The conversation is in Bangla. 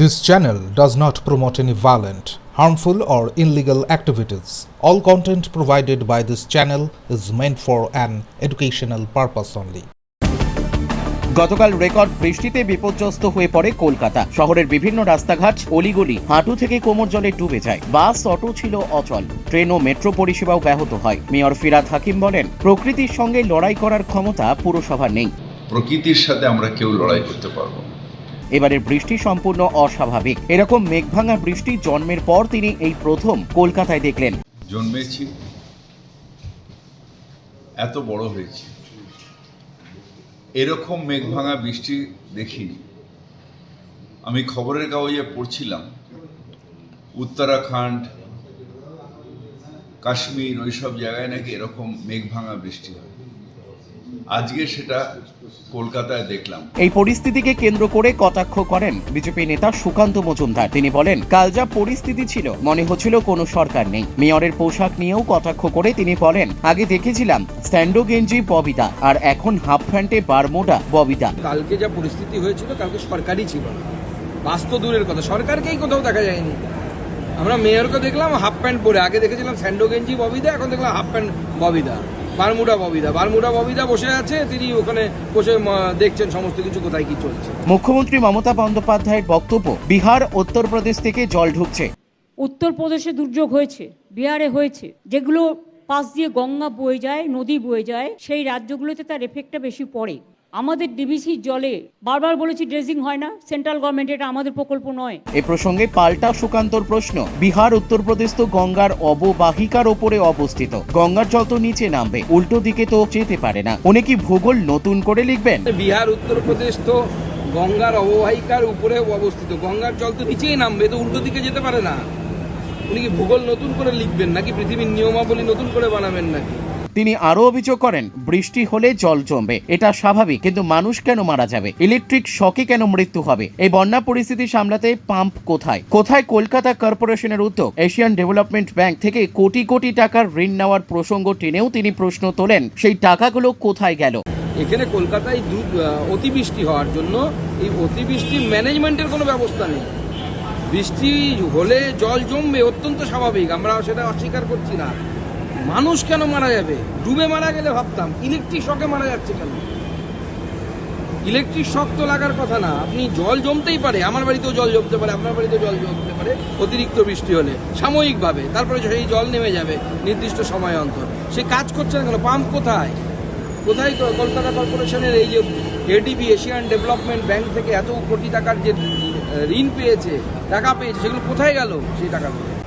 This channel does not promote any violent, harmful, or illegal activities. All content provided by this channel is meant for an educational purpose only. গতকাল রেকর্ড বৃষ্টিতে বিপর্যস্ত হয়ে পড়ে কলকাতা শহরের বিভিন্ন রাস্তাঘাট অলিগলি হাঁটু থেকে কোমর জলে ডুবে যায় বাস অটো ছিল অচল ট্রেন ও মেট্রো পরিষেবাও ব্যাহত হয় মেয়র ফিরাদ হাকিম বলেন প্রকৃতির সঙ্গে লড়াই করার ক্ষমতা পুরসভার নেই প্রকৃতির সাথে আমরা কেউ লড়াই করতে পারব। এবারের বৃষ্টি সম্পূর্ণ অস্বাভাবিক। এরকম মেঘভাঙা বৃষ্টি জন্মের পর তিনি এই প্রথম কলকাতায় দেখলেন। জন্মেছি, এত বড় হয়েছি। এরকম মেঘভাঙা বৃষ্টি দেখিনি। আমি খবরের কাগজে পড়ছিলাম, উত্তরাখণ্ড, কাশ্মীর, ওইসব জায়গায় নাকি এরকম মেঘভাঙা বৃষ্টি হয়। আজকে সেটা কলকাতায় দেখলাম। এই পরিস্থিতিকে কেন্দ্র করে কটাক্ষ করেন বিজেপি নেতা সুকান্ত মজুমদার। তিনি বলেন কাল যা পরিস্থিতি ছিল মনে হচ্ছিল কোনো সরকার নেই। মেয়রের পোশাক নিয়েও কটাক্ষ করে তিনি বলেন আগে দেখেছিলাম স্ট্যান্ডো গেঞ্জি ববিতা আর এখন হাফ প্যান্টে বারমোডা ববিতা। কালকে যা পরিস্থিতি হয়েছিল কালকে সরকারই ছিল না। বাস তো দূরের কথা সরকারকেই কোথাও দেখা যায়নি। আমরা মেয়রকে দেখলাম হাফ প্যান্ট পরে আগে দেখেছিলাম স্যান্ডো গেঞ্জি ববিদা এখন দেখলাম হাফ প্যান্ট ববিদা বারমুডা ববিদা। বারমুডা ববিদা বসে আছে তিনি ওখানে বসে দেখছেন সমস্ত কিছু কোথায় কি চলছে। মুখ্যমন্ত্রী মমতা বন্দ্যোপাধ্যায়ের বক্তব্য বিহার উত্তরপ্রদেশ থেকে জল ঢুকছে। উত্তরপ্রদেশে দুর্যোগ হয়েছে বিহারে হয়েছে যেগুলো পাশ দিয়ে গঙ্গা বয়ে যায় নদী বয়ে যায় সেই রাজ্যগুলোতে তার এফেক্টটা বেশি পড়ে। আমাদের ডিবিসি জলে বারবার বলেছি ড্রেজিং হয় না সেন্ট্রাল গভর্নমেন্ট এটা আমাদের প্রকল্প নয়। এ প্রসঙ্গে পাল্টা সুকান্তর প্রশ্ন বিহার উত্তরপ্রদেশ তো গঙ্গার অববাহিকার ওপরে অবস্থিত। গঙ্গার জল তো নিচে নামবে উল্টো দিকে তো যেতে পারে না। উনি কি ভূগোল নতুন করে লিখবেন? বিহার উত্তরপ্রদেশ তো গঙ্গার অববাহিকার উপরে অবস্থিত। গঙ্গার জল তো নিচেই নামবে তো উল্টো দিকে যেতে পারে না। উনি কি ভূগোল নতুন করে লিখবেন নাকি পৃথিবীর নিয়মাবলী নতুন করে বানাবেন নাকি? তিনি আরও অভিযোগ করেন, বৃষ্টি হলে জল জমবে। এটা স্বাভাবিক, কিন্তু মানুষ কেন মারা যাবে? ইলেকট্রিক শকে কেন মৃত্যু হবে? এই বন্যা পরিস্থিতি সামলাতে পাম্প কোথায়? কোথায় কলকাতা কর্পোরেশনের উদ্যোগ? এশিয়ান ডেভেলপমেন্ট ব্যাংক থেকে কোটি কোটি টাকার ঋণ নেওয়ার প্রসঙ্গ টেনেও তিনি প্রশ্ন তোলেন, সেই টাকাগুলো কোথায় গেল? এখানে কলকাতায় অতিবৃষ্টি হওয়ার জন্য এই অতিবৃষ্টি ম্যানেজমেন্টের কোনো ব্যবস্থা নেই। বৃষ্টি হলে জল জমবে, অত্যন্ত স্বাভাবিক, আমরা সেটা অস্বীকার করছি না। মানুষ কেন মারা যাবে? ডুবে মারা গেলে ভাবতাম ইলেকট্রিক শকে মারা যাচ্ছে কেন? ইলেকট্রিক শক তো লাগার কথা না, আপনি জল জমতেই পারে, আমার বাড়িতেও জল জমতে পারে, আপনার বাড়িতেও জল জমতে পারে, অতিরিক্ত বৃষ্টি হলে, সাময়িকভাবে, তারপরে সেই জল নেমে যাবে, নির্দিষ্ট সময় অন্তর। সে কাজ করছে না কেন? পাম্প কোথায়? কোথায় কলকাতা কর্পোরেশনের এই যে এডিবি এশিয়ান ডেভেলপমেন্ট ব্যাংক থেকে এত কোটি টাকার যে ঋণ পেয়েছে, টাকা পেয়েছে, সেগুলো কোথায় গেল? সেই টাকাগুলো